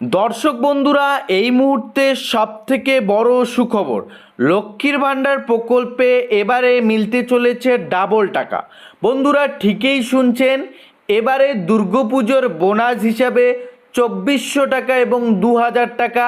দর্শক বন্ধুরা, এই মুহূর্তে সবথেকে বড় সুখবর, লক্ষ্মীর ভাণ্ডার প্রকল্পে এবারে মিলতে চলেছে ডাবল টাকা। বন্ধুরা, ঠিকই শুনছেন, এবারে দুর্গাপুজোর বোনাস হিসাবে চব্বিশশো টাকা এবং দু হাজার টাকা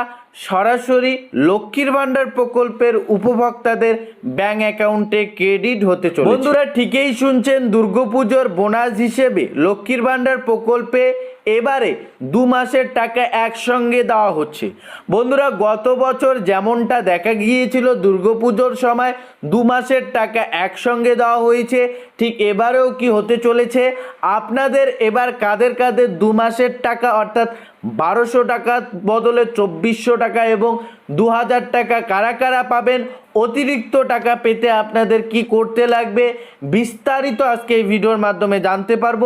সরাসরি লক্ষ্মীর ভাণ্ডার প্রকল্পের উপভোক্তাদের ব্যাংক অ্যাকাউন্টে ক্রেডিট হতে চলেছে। বন্ধুরা, ঠিকই শুনছেন, দুর্গাপুজোর বোনাস হিসেবে লক্ষ্মীর ভাণ্ডার প্রকল্পে এবারে দু মাসের টাকা একসঙ্গে দেওয়া হচ্ছে। বন্ধুরা, গত বছর যেমনটা দেখা গিয়েছিল দুর্গাপুজোর সময়, দু মাসের টাকা একসঙ্গে দেওয়া হয়েছে। ঠিক এবারেও কি হতে চলেছে? আপনাদের এবার কাদের কাদের দু মাসের টাকা, অর্থাৎ বারোশো টাকা বদলে চব্বিশশো টাকা এবং দু হাজার টাকা কারা কারা পাবেন, অতিরিক্ত টাকা পেতে আপনাদের কি করতে লাগবে, বিস্তারিত আজকে এই ভিডিওর মাধ্যমে জানতে পারব।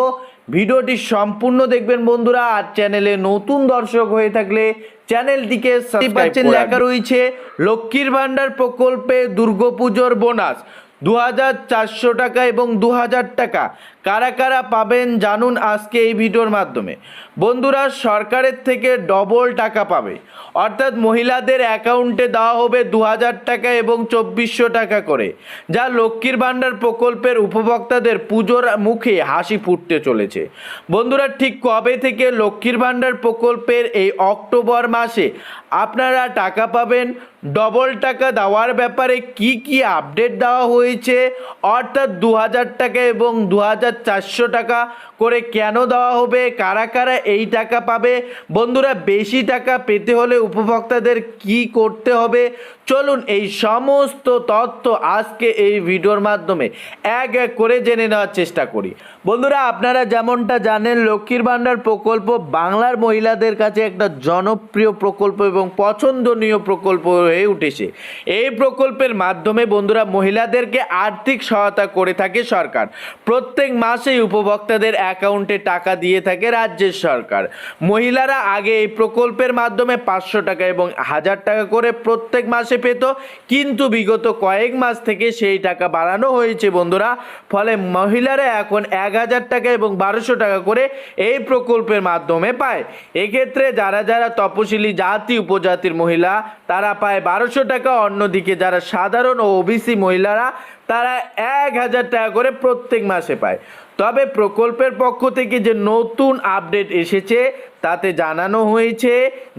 ভিডিওটি সম্পূর্ণ দেখবেন বন্ধুরা। আর চ্যানেলে নতুন দর্শক হয়ে থাকলে চ্যানেলটিকে সাবস্ক্রাইব লেখা রয়েছে লক্ষ্মীর ভাণ্ডার প্রকল্পে দুর্গাপুজোর বোনাস। দু হাজার চারশো টাকা এবং দু হাজার টাকা। কারা কারা পাবেন জানুন আজকে এই ভিডিওর মাধ্যমে। বন্ধুরা, সরকারের থেকে ডবল টাকা পাবে। অর্থাৎ মহিলাদের অ্যাকাউন্টে দেওয়া হবে দু হাজার টাকা এবং চব্বিশশো টাকা করে। যা লক্ষ্মীর ভাণ্ডার প্রকল্পের উপভোক্তাদের পুজোর মুখে হাসি ফুটতে চলেছে। বন্ধুরা, ঠিক কবে থেকে লক্ষ্মীর ভাণ্ডার প্রকল্পের এই অক্টোবর মাসে আপনারা টাকা পাবেন? ডবল টাকা দেওয়ার ব্যাপারে কি কি আপডেট দেওয়া হয়েছে? অর্থাৎ দু হাজার টাকা এবং দু হাজার চারশো টাকা করে কেন দেওয়া হবে? কারা কারা এই টাকা পাবে? বন্ধুরা, বেশি টাকা পেতে হলে উপভোক্তাদের কি করতে হবে? চলুন এই সমস্ত তথ্য আজকে এই ভিডিওর মাধ্যমে এক এক করে জেনে নেওয়ার চেষ্টা করি। বন্ধুরা, আপনারা যেমনটা জানেন, লক্ষ্মীর ভাণ্ডার প্রকল্প বাংলার মহিলাদের কাছে একটা জনপ্রিয় প্রকল্প এবং পছন্দনীয় প্রকল্প হয়ে উঠেছে। এই প্রকল্পের মাধ্যমে বন্ধুরা মহিলাদেরকে আর্থিক সহায়তা করে থাকে সরকার। প্রত্যেক মাসেই উপভোক্তাদের অ্যাকাউন্টে টাকা দিয়ে থাকে রাজ্যের সরকার। মহিলারা আগে এই প্রকল্পের মাধ্যমে পাঁচশো টাকা এবং হাজার টাকা করে প্রত্যেক মাসে পেত, কিন্তু বিগত কয়েক মাস থেকে সেই টাকা বাড়ানো হয়েছে বন্ধুরা। ফলে মহিলারা এখন এক হাজার টাকা এবং বারোশো টাকা করে এই প্রকল্পের মাধ্যমে পায়। এক্ষেত্রে যারা যারা তপশিলি জাতি, উপজাতির মহিলা তারা পায় বারোশো টাকা। অন্যদিকে যারা সাধারণ ও ওবিসি মহিলারা, তারা এক হাজার টাকা করে প্রত্যেক মাসে পায়। তবে প্রকল্পের পক্ষ থেকে যে নতুন আপডেট এসেছে, তাতে জানানো হয়েছে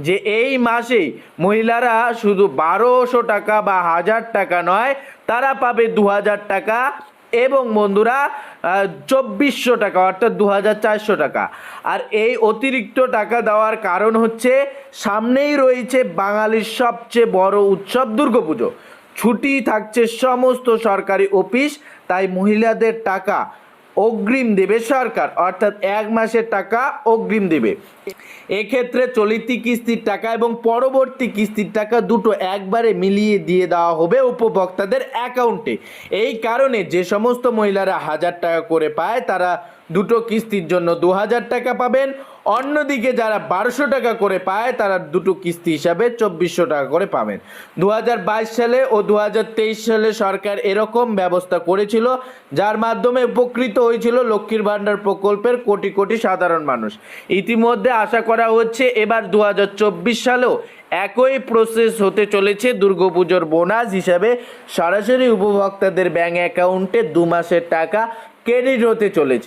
যে এই মাসেই মহিলারা শুধু বারোশো টাকা বা হাজার টাকা নয়, তারা পাবে দু হাজার টাকা এবং বন্ধুরা চব্বিশশো টাকা, অর্থাৎ দু হাজার চারশো টাকা। আর এই অতিরিক্ত টাকা দেওয়ার কারণ হচ্ছে, সামনেই রয়েছে বাঙালির সবচেয়ে বড় উৎসব দুর্গাপুজো। ছুটি থাকছে সমস্ত সরকারি অফিস, তাই মহিলাদের টাকা অগ্রিম দেবে সরকার, অর্থাৎ এক মাসের টাকা অগ্রিম দেবে। এক্ষেত্রে চলিতি কিস্তির টাকা এবং পরবর্তী কিস্তির টাকা দুটো একবারে মিলিয়ে দিয়ে দেওয়া হবে উপভোক্তাদের অ্যাকাউন্টে। এই কারণে যে সমস্ত মহিলারা হাজার টাকা করে পায়, তারা দুটো কিস্তির জন্য দু হাজার টাকা পাবেন। অন্যদিকে যারা বারোশো টাকা করে পায়, তারা দুটো কিস্তি হিসাবে চব্বিশশো টাকা করে পাবেন। দু হাজার বাইশ সালে ও দু হাজার তেইশ সালে সরকার এরকম ব্যবস্থা করেছিল, যার মাধ্যমে উপকৃত হয়েছিল লক্ষ্মীর ভাণ্ডার প্রকল্পের কোটি কোটি সাধারণ মানুষ। ইতিমধ্যে আশা করা হচ্ছে, এবার দু হাজার চব্বিশ সালেও একই প্রসেস হতে চলেছে দুর্গাপুজোর বোনাস হিসাবে। সরাসরি উপভোক্তাদের ব্যাঙ্ক অ্যাকাউন্টে দু মাসের টাকা ক্রেডিট হতে চলেছে।